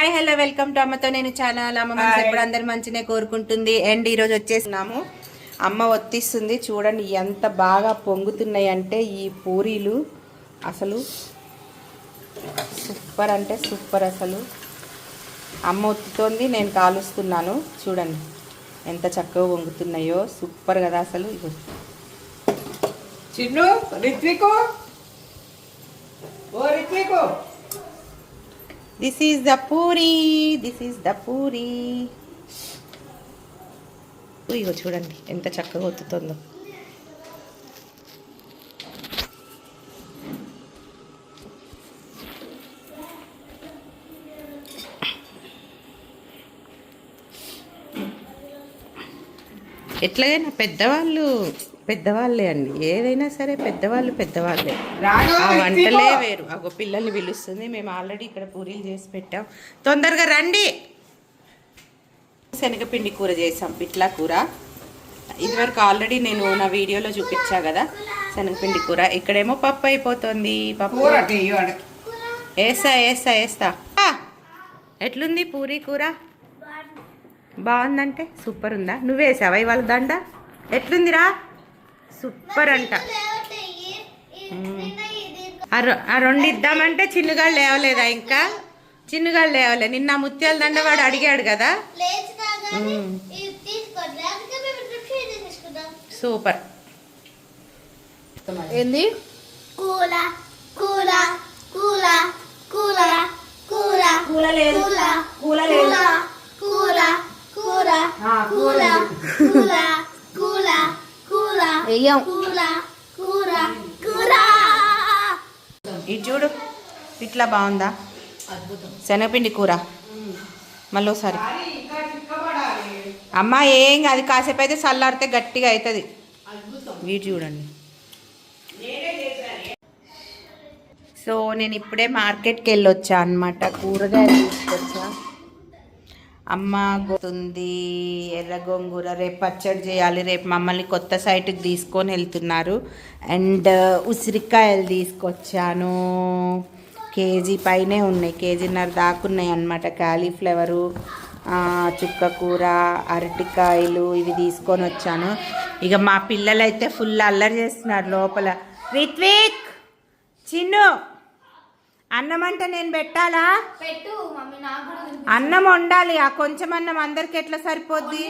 Hi hello welcome to అమ్మతో నేను channel అమ్మ ఎప్పుడు అందరు మంచినే కోరుకుంటుంది. అండ్ ఈరోజు వచ్చేసినాము. అమ్మ ఒత్తిస్తుంది. చూడండి ఎంత బాగా పొంగుతున్నాయి అంటే ఈ పూరీలు. అసలు సూపర్ అంటే సూపర్ అసలు. అమ్మ ఒత్తుతోంది నేను కాలుస్తున్నాను. చూడండి ఎంత చక్కగా పొంగుతున్నాయో. సూపర్ కదా అసలు ఇగో చిన్ను రిత్వికు. ఓ Ritvik. This is the puri this is the puri ఇగో చూడండి ఎంత చక్కగా ఒత్తుతుందో. ఎట్లాగైనా పెద్దవాళ్ళు పెద్దవాళ్ళే అండి. ఏదైనా సరే పెద్దవాళ్ళు పెద్దవాళ్ళే. ఆ వంటలే. వేరు. అగో పిల్లల్ని పిలుస్తుంది. మేము ఆల్రెడీ ఇక్కడ పూరీలు చేసి పెట్టాం. తొందరగా రండి. శనగపిండి కూర చేసాం. పిట్లా కూర. ఇదివరకు ఆల్రెడీ నేను నా వీడియోలో చూపించా కదా శనగపిండి కూర. ఇక్కడేమో పప్పు అయిపోతుంది. పప్పు వేస్తా వేస్తా వేస్తా! ఎట్లుంది పూరీ కూర? బాగుందంటే సూపర్ ఉందా? నువ్వేసావా ఇవాళ దండ? ఎట్లుందిరా? సూపర్ అంట. ఆ రొ- ఆ రెండు ఇద్దామంటే చిన్నగాళ్ళు లేవలేదా ఇంకా? చిన్నగాళ్ళు లేవలే. నిన్న ముత్యాల దండ వాడు అడిగాడు కదా. సూపర్. ఏంది? కూల కూల కూల కూల కూల కూల లేదు. కూల కూల లేదు. కూల కూల ఆ, కూర కూల కూల కూల కూల వెయ్యం. కూర ఇది చూడు ఇట్లా బాగుందా? శనగపిండి కూర. మళ్ళీ ఒకసారి. అమ్మ ఏం కాదు కాసేపు అయితే చల్లారితే గట్టిగా అవుతుంది. వీటి చూడండి. సో నేను ఇప్పుడే మార్కెట్కి వెళ్ళొచ్చా అనమాట కూరగాయలు తీసుకొచ్చా. అమ్మ గోతుంది ఎర్ర గోంగూర రేపు పచ్చడి చేయాలి రేపు మమ్మల్ని కొత్త సైట్కి తీసుకొని వెళ్తున్నారు. అండ్ uh, ఉసిరికాయలు తీసుకొచ్చాను. కేజీ పైనే ఉన్నాయి కేజీన్నర దాకున్నాయి అనమాట క్యాలీఫ్లవరు ఆ, చుక్క కూర అరటికాయలు ఇవి తీసుకొని వచ్చాను. ఇక మా పిల్లలైతే ఫుల్ అల్లరి చేస్తున్నారు లోపల. రిత్విక్! చిన్ను! అన్నం అంటే నేను పెట్టాలా? పెట్టు మమ్మీ నాకు కూడా తినిపించు. అన్నం వండాలి. ఆ కొంచెం అన్నం అందరికి ఎట్లా సరిపోద్ది?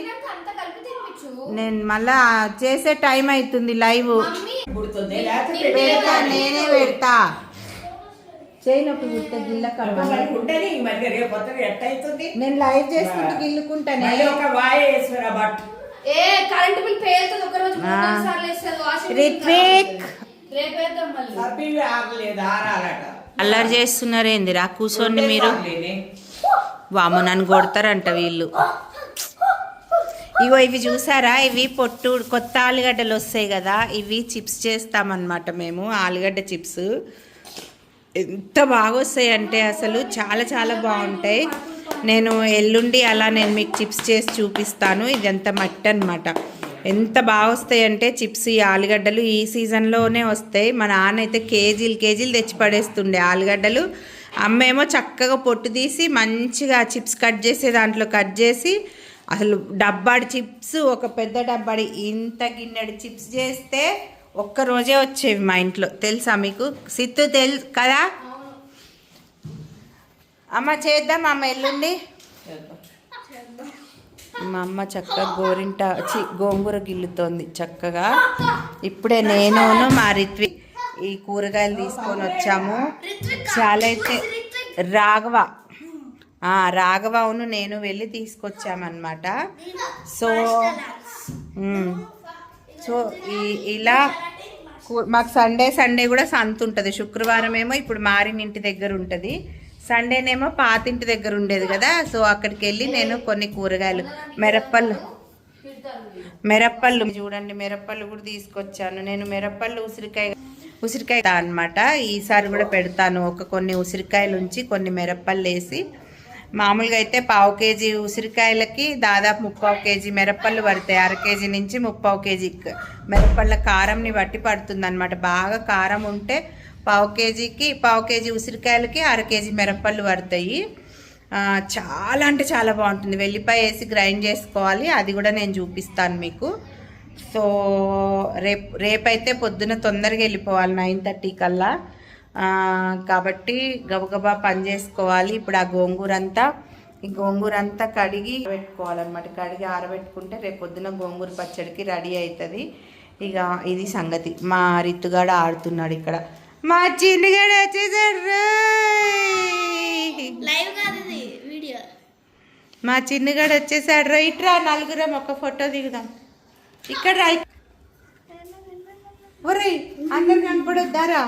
నేను మళ్ళా చేసే టైం అవుతుంది లైవ్. పెడతా నేనే పెడతా. చేయనొప్పి పుట్టే గిల్లకమ్మ మరి ఉంటది. మరి రేపు పొద్దున ఎట్ట అవుతుంది నేను లైవ్ చేసుకుంటూ గిల్లుకుంటానే. మళ్ళీ ఒక వాయ వేసుకురా బట్. ఏ కరెంట్ బిల్ పేరుతుంది ఒక రోజు మూడు ఆ. నాలుగు సార్లు వేస్తుంది వాషింగ్ రిత్విక్. మళ్ళీ. ఆగలేదు ఆరాలట. అల్లరి చేస్తున్నారేందిరా కూర్చోండి మీరు. వామో వాము నన్ను కొడతారంట వీళ్ళు. ఇగో ఇవి చూసారా? ఇవి పొట్టు కొత్త ఆలుగడ్డలు వస్తాయి కదా. ఇవి చిప్స్ చేస్తామన్నమాట మేము ఆలుగడ్డ చిప్స్. ఎంత బాగా వస్తాయి అంటే అసలు చాలా చాలా బాగుంటాయి. నేను ఎల్లుండి అలా నేను మీకు చిప్స్ చేసి చూపిస్తాను. ఇదంతా మట్టి అనమాట ఎంత బాగా వస్తాయి అంటే చిప్స్ ఈ ఆలుగడ్డలు ఈ సీజన్లోనే వస్తాయి. మా నాన్న అయితే కేజీలు కేజీలు తెచ్చి పడేస్తుండే ఆలుగడ్డలు. అమ్మేమో చక్కగా పొట్టు తీసి మంచిగా చిప్స్ కట్ చేసే దాంట్లో కట్ చేసి అసలు డబ్బాడి చిప్స్ ఒక పెద్ద డబ్బాడి ఇంత గిన్నెడు చిప్స్ చేస్తే ఒక్క రోజే వచ్చేవి మా ఇంట్లో. తెలుసా మీకు? సిత్తు తెలు కదా? అమ్మ చేద్దాం అమ్మ ఎల్లుండి. మా అమ్మ చక్కగా గోరింట చి గోంగూర గిల్లుతోంది చక్కగా. ఇప్పుడే నేను మా రిత్వి ఈ కూరగాయలు తీసుకొని వచ్చాము. చాలా అయితే రాఘవ. రాఘవను నేను వెళ్ళి తీసుకొచ్చామన్నమాట. సో సో ఈ- ఇలా మాకు సండే సండే కూడా సంత ఉంటుంది. శుక్రవారం ఏమో ఇప్పుడు మారిన ఇంటి దగ్గర ఉంటుంది. సండేనేమో పాతింటి దగ్గర ఉండేది కదా సో అక్కడికి వెళ్ళి నేను కొన్ని కూరగాయలు మిరప్పళ్ళు. మిరప్పళ్ళు చూడండి మిరప్పళ్ళు కూడా తీసుకొచ్చాను. నేను మిరప్పళ్ళు ఉసిరికాయ ఉసిరికాయ అనమాట ఈసారి కూడా పెడతాను. ఒక కొన్ని ఉసిరికాయలు ఉంచి కొన్ని మిరప్పళ్ళు వేసి. మామూలుగా అయితే పావు కేజీ ఉసిరికాయలకి దాదాపు ముప్పావు కేజీ మిరప్పళ్ళు పడతాయి. అర కేజీ నుంచి ముప్పావు కేజీ మిరప్పళ్ళ కారంని బట్టి పడుతుంది అనమాట బాగా కారం ఉంటే పావు కేజీకి పావు కేజీ ఉసిరికాయలకి అర కేజీ మిరప్పళ్ళు పడతాయి. చాలా అంటే చాలా బాగుంటుంది. వెల్లిపాయ వేసి గ్రైండ్ చేసుకోవాలి. అది కూడా నేను చూపిస్తాను మీకు. సో రేపు రేపైతే పొద్దున తొందరగా వెళ్ళిపోవాలి నైన్ థర్టీ కల్లా. కాబట్టి గబగబా పని చేసుకోవాలి. ఇప్పుడు ఆ గోంగూర అంతా ఈ గోంగూర అంతా కడిగి పెట్టుకోవాలన్నమాట. కడిగి ఆరబెట్టుకుంటే రేపు పొద్దున గోంగూర పచ్చడికి రెడీ అవుతుంది. ఇక ఇది సంగతి. మా రిత్తుగాడు ఆడుతున్నాడు ఇక్కడ. మా చిన్నగాడు వచ్చేసాడు. లైవ్ కాదు ఇది వీడియో. మా చిన్నగాడు వచ్చేసాడు రైట్ రా నలుగురం ఒక ఫోటో దిగుదాం. ఇక్కడ రా ఒరేయ్ అందరు కనపడొద్దారా?